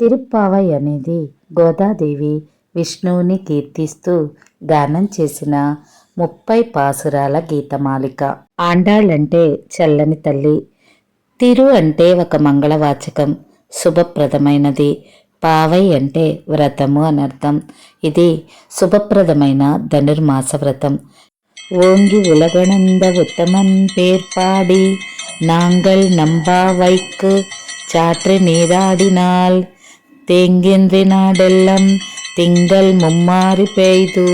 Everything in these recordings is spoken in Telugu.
తిరుప్పావై అనేది గోదాదేవి విష్ణువుని కీర్తిస్తూ గానం చేసిన ముప్పై పాసురాల గీతమాలిక ఆండాళ్ళంటే చల్లని తల్లి తిరు అంటే ఒక మంగళవాచకం శుభప్రదమైనది పావై అంటే వ్రతము అనర్థం ఇది శుభప్రదమైన ధనుర్మాస వ్రతం ஓங்கி உலகணந்த உத்தமன் பேர்பாடி நாங்கள் நம்பாவைக்கு சாற்று நீராடினால் தேங்கின்றி நாடெல்லாம் திங்கள் மும்மாறி பெய்து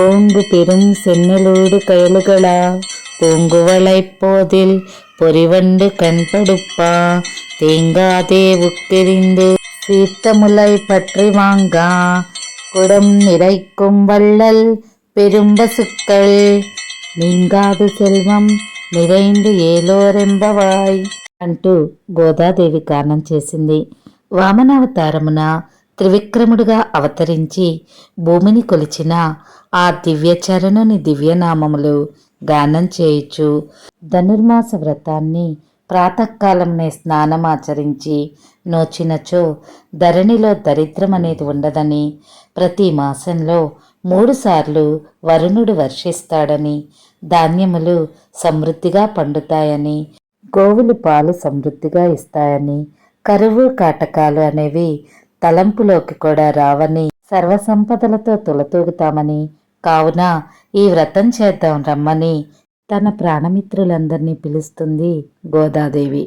ஓங்கு பெரும் சென்னலோடு கயலுகளா பூங்குவளைப் போதில் பொறிவண்டு கண்படுப்பா தேங்காதே உக்கிரிந்து சீத்தமுலை பற்றி வாங்கா குடம் நிறைக்கும் வள்ளல் பெரும்பசுக்கள் నీంగాదు సెల్వం నిరైందు ఏలోరెంబవాయ్ అంటూ గోదాదేవి గానం చేసింది వామనావతారమున త్రివిక్రముడుగా అవతరించి భూమిని కొలిచిన ఆ దివ్యచరణుని దివ్యనామములు గానం చేయుచు ధనుర్మాస వ్రతాన్ని ప్రాతకాలంనే స్నానమాచరించి నోచినచో ధరణిలో దరిద్రం అనేది ఉండదని ప్రతి మాసంలో మూడుసార్లు వరుణుడు వర్షిస్తాడని ధాన్యములు సమృద్ధిగా పండుతాయని గోవులు పాలు సమృద్ధిగా ఇస్తాయని కరువు కాటకాలు అనేవి తలంపులోకి కూడా రావని సర్వసంపదలతో తులతూగుతామని కావున ఈ వ్రతం చేద్దాం రమ్మని తన ప్రాణమిత్రులందరినీ పిలుస్తుంది గోదాదేవి.